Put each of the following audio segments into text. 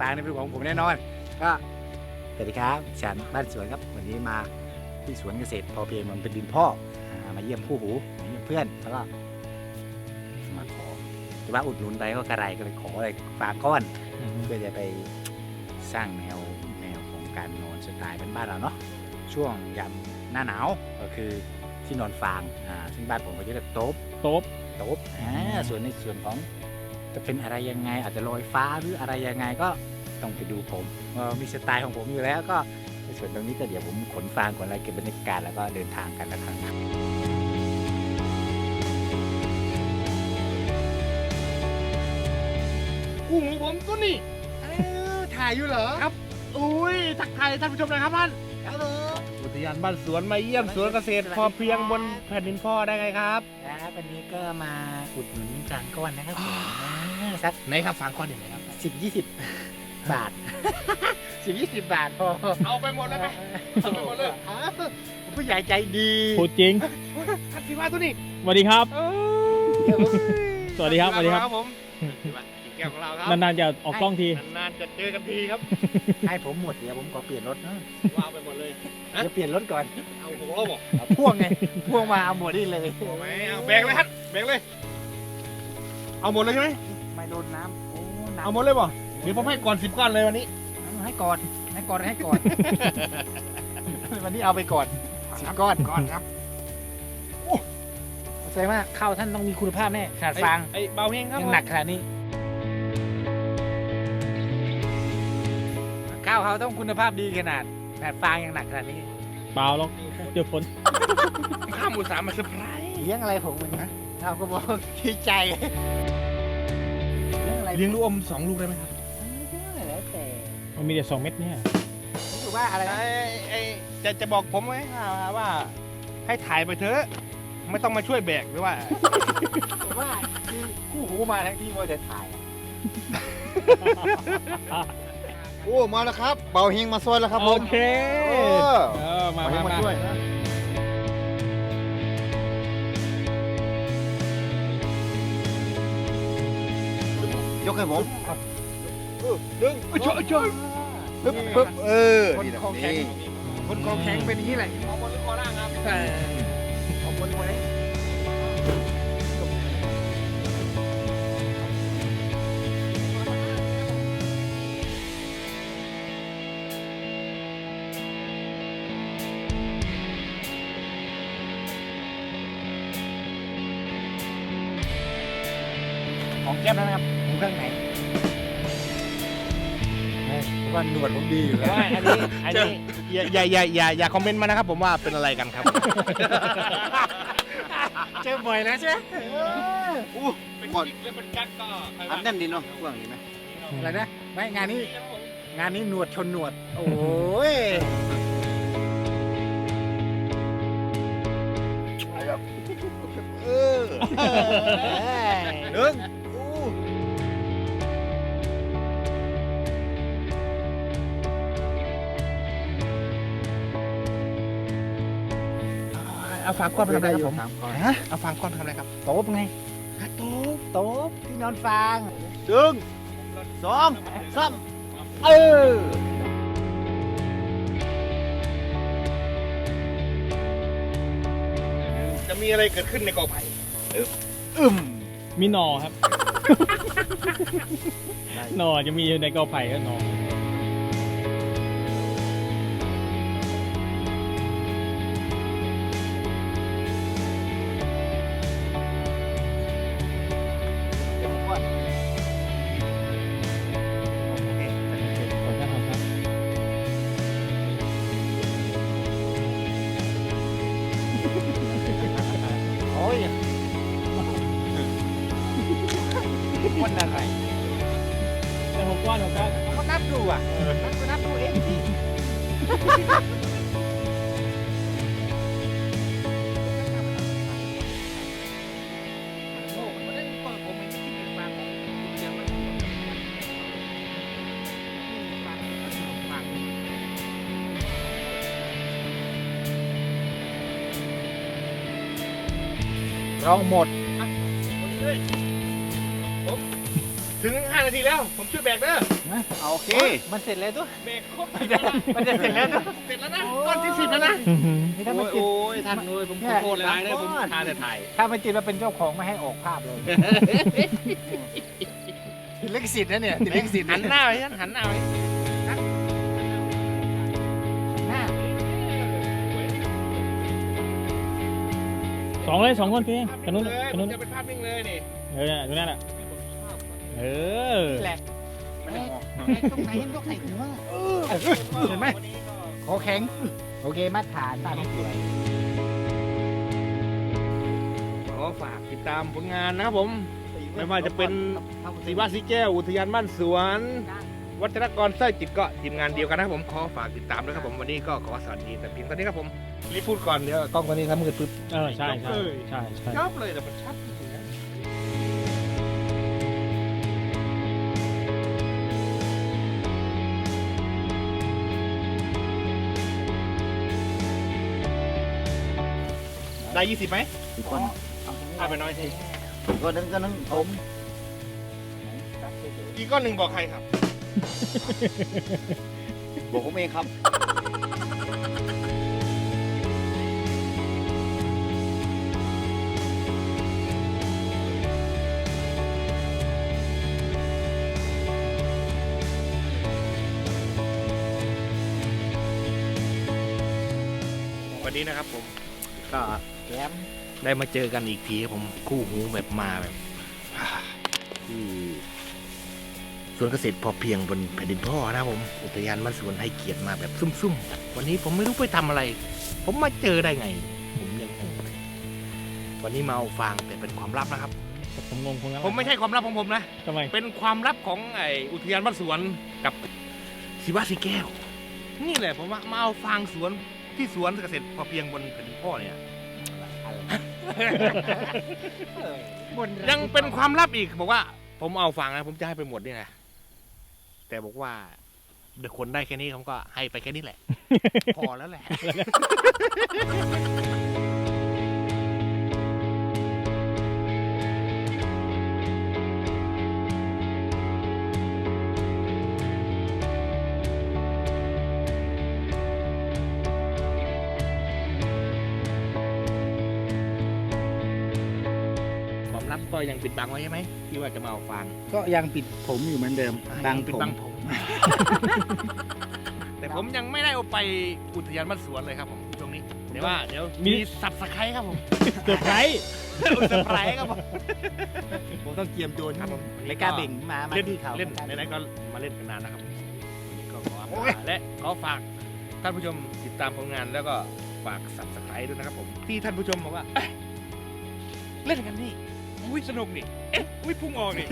ฟางนี่เป็นของผมแน่นอน ก็สวัสดีครับฉันบ้านสวนครับ วันนี้มาที่สวนเกษตรพอเพียงมันเป็นดินพ่ออ่ามาเยี่ยมผู้หูมาเยี่ยมเพื่อนแล้วก็มาขอแต่ว่าอุดหนุนไปก็กระไรก็เลยขออะไรฟางก้อน เพื่อจะไปสร้างแนวแนวของการนอนสไตล์เป็นบ้านเราเนาะช่วงยามหน้าหนาวก็คือที่นอนฟางอ่าซึ่งบ้านผมก็จะเรียกโต๊ะโต๊บโต๊ะอ่าส่วนในส่วนของ จะเป็นอะไรยังไง อาจจะลอยฟ้าหรืออะไรยังไงก็ต้องไปดูผมเอ่อมีสไตล์ของผมอยู่แล้วก็ในส่วนตรงนี้ก็เดี๋ยวผมขนฟางขนอะไรเก็บบรรยากาศแล้วก็เดินทางกันแล้วครับกุ้งของผมตัวนี้ถ่ายอยู่เหรอครับอุ้ยทักทายท่านผู้ชมหนะครับท่านครับผมอุทยานบ้านสวนมาเยี่ยมสวนเกษตรพอเพียงบนแผ่นดินพ่อได้ไงครับครับวันนี้ก็มาอุดหนุนจานก้อนนะครับผมอ่า สักไหนครับฝางก้อนอยู่ไหนครับ สิบยี่สิบบาท สิบยี่สิบบาทพอเอาไปหมดเลยไหมเอาไปหมดเลยอ้าวผู้ใหญ่ใจดีพูดจริงทักทีว่าตัวนี้สวัสดีครับ เอ้ยสวัสดีครับสวัสดีครับ ผมอีกแก้วของเราครับนานๆจะออกกล้องที นานๆจะเจอกันทีครับให้ผมหมดเดี๋ยวผมขอเปลี่ยนรถนะว่าเอาไปหมดเลยเดี๋ยวเปลี่ยนรถก่อนเอาหกล้อบอกเอาพ่วงไงพ่วงมาเอาหมดนี่เลย เอาไหมเอาแบกเลยครับแบกเลย เอาหมดเลยใช่ไหมไม่ โดนน้ำโอ้น้ำเอาหมดเลยบ่เดี๋ยวผมให้ก่อนสิบก้อนเลยวันนี้ ให้ก่อนให้ก่อนให้ก่อน วันนี้เอาไปก่อนสิบก้อนก้อนครับแสดงว่าข้าวท่านต้องมีคุณภาพแน่ขนาดฟางไอ้เบาเฮงครับยังหนักขนาดนี้ข้าวเขาต้องคุณภาพดีขนาดขนาดฟางยังหนักขนาดนี้เปล่าหรอกเดี๋ยวฝนข้ามหมูสามมาเซอร์ไพรส์เลี้ยงอะไรผมมันนะเราก็บอกดีใจ เลี้ยงอะไรเลี้ยงลูกอมสองลูกได้ไหมครับเลี้ยงอะไรแล้วแต่มันมีแต่สองเม็ดเนี่ยรู้สึกว่าอะไรนะไอ้ไอ้จะจะบอกผมไหมว่าว่า ให้ถ่ายไปเถอะไม่ต้องมาช่วยแบกหรือว่าผมว่าคือคู่หูมาทั้งที่ว่าจะถ่ายโอ้มาแล้วครับเบาเฮงมาซอยแล้วครับผโอมเคเออเออมาเบาเฮมางมามาช่วย ยกให้ผมดึงช่วยช่วยปึ๊บปึ๊บเออคนนี่แหละคอแข็งนี่คนคอแข็งเป็นอย่างนี้แหละเอาบนหรือคอล่างครับแต่เอาบนไว้ของแก้มนะครับ ผมข้างไหนว่าหนวดผมดีอยู่แล้วว่าอันนี้อันนี้อย่าอย่าอย่าอย่าอย่าคอมเมนต์มานะครับผมว่าเป็นอะไรกันครับ เจอบ่อยแล้วใช่ไหมอู้หมดอันแน่นดีเนาะกว้างดีไหมอะไรนะไม่งานนี้ งานนี้หนวดชนหนวด โอ้ยเออดึง เอาฝากก้อนไปทำอะไรครับผมถามก่อนฮะเอาฝากก้อนไปทำอะไรครับโต๊บไงโต๊ะโต๊บที่นอนฟางดึงสองสามเออจะมีอะไรเกิดขึ้นในกอไผ่อึมมีหนอครับ หนอจะมีอยู่ในกอไผ่ก็หนอ เปิดผมไม่ได้คิดฟังเดี๋ยวมั ถึง 5 นาทีแล้ว ผมช่วยแบกเด้อเอาโอเค มันเสร็จแล้วด้วยแบกครบมันจะเสร็จแล้วด้วยเสร็จแล้วนะก้อนที่สิบแล้วนะ นี่ถ้ามันโอ้จิตยท่านโอ้ยผมเนี่ขอยโทษหลายๆเลยผมทานแต่ถ่าย ถ้ามันจิตมาเป็นเจ้าของไม่ให้ออกภาพเลย ติดลิขสิทธิ์นะเนี่ยติดลิขสิทธิ์หันหน้าไปฉันหันหน้าไปหน้าสองเลยสองคนเพียงภาพกันนู้นเลยกันผนู้มนจะเป็นภาพนิ่งเลยนี่เออดูนั่นแหละ เออแหลกตรงไหนตรงไหนหัวเห็นไหมคอแข็ง โอเคมาตรฐานตามที่สวยขอฝากติดตามผลงานนะครับผม ไม่ว่าจะเป็นสีบ้านสีแก้ว อุทยานบ้านสวน วัฒนกรสร้อยจิตก็ทีมงานเดียวกันนะครับผม ขอฝากติดตามด้วยครับผมวันนี้ก็ขอสวัสดีแต่เพียงเท่านี้ครับผมรีบพูดก่อนเดี๋ยวกล้องตัวนี้ทำมือปึ๊บเออใช่ใช่ใช่ใช่ชอบเลยแต่มันชัด ได้ยี่สิบไหมอีกคนถ้าไปน้อยทีอีกคนนึงก็นึงผมอีกก้อนหนึ่งบอกใครครับ บอกผมเองครับวันนี้นะครับผมก็ แก้มได้มาเจอกันอีกทีครับผมคู่หูแบบมาแบบที่สวนเกษตรพอเพียงบนแผ่นดินพ่อนะครับผมอุทยานบ้านสวนให้เกียรติมาแบบซุ่มๆ วันนี้ผมไม่รู้ไปทำอะไร ผมมาเจอได้ไง ผมยังงงเลยวันนี้มาเอาฟางแต่เป็นความลับนะครับ ผมงงคนนั้นผมไม่ใช่ความลับของผมนะทำไมเป็นความลับของไออุทยานบ้านสวนกับศิวะสีแก้ว นี่แหละผมว่ามาเอาฟางสวนที่สวนเกษตรพอเพียงบนแผ่นดินพ่อเนี่ย บนยังเป็นความลับอีกบอกว่า ผมเอาฟังนะผมจะให้ไปหมดนี่นะแต่บอกว่าเดี๋ยวคนได้แค่นี้ผมก็ให้ไปแค่นี้แหละ พอแล้วแหละ ก็ยังปิดบังไว้ใช่ไหมที่ว่าจะมาเอาฟังก็ยังปิดผมอยู่เหมือนเดิมบางปิดผมบังผม แต่ผมยังไม่ได้เอาไปอุทยานบ้านสวนเลยครับผมช่วงนี้เดี๋ยวว่าเดี๋ยวมีสับสไครครับผมเซอร์ไพรส์เซอร์ไพรส์ครับผมผมต้องเกียมโจรครับผมไม่กล้าเบ่งมามาเล่นที่เขาเล่นไหนๆก็มาเล่นกันนานนะครับผมวันนี้ก็ขออภัยและขอฝากท่านผู้ชมติดตามผลงานแล้วก็ฝากสับสไครด้วยนะครับผมที่ท่านผู้ชมบอกว่าเอ๊ะเล่นกันนี่ อุ้ยสนุกนี่เอ๊ะอุ้ยพุ่งออกนี่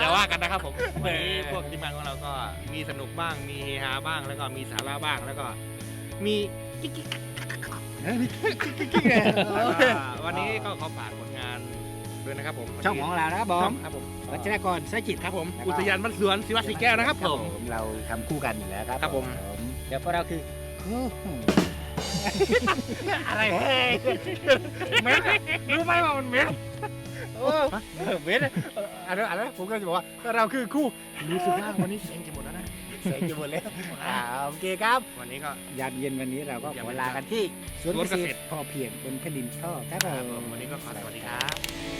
อย่าว่ากันนะครับผมวันนี้พวกทีมงานของเราก็มีสนุกบ้างมีเฮฮาบ้างแล้วก็มีสาระบ้างแล้วก็ มีกิ๊กกิ๊กวันนี้ก็ขอฝากผลงานด้วยนะครับผมช่องของเรานะครับบอมครับผมวัชรกรสายจิตครับผมอุทยานบ้านสวนศิวะสีแก้วนะครับผมเราทำคู่กันอยู่แล้วครับครับผมเดี๋ยวพวกเราคืออะไรเฮ้ยเม็นรู้ไหมว่ามันเม็น เออเว้นอันนั้นอันนั้นผมก็จะบอกว่าเราคือคู่รู้สึกว่าวันนี้เสียงจะหมดแล้วนะเสียงจกันหมดแล้วอ่าโอเคครับ วันนี้ก็ ยามเย็นวันนี้เราก็ขเย็อลากันที่สวนเกษตรพอเพียงบนแผ่นดินชอบครับผมมวันนี้ก็ขอสวัสดีครับ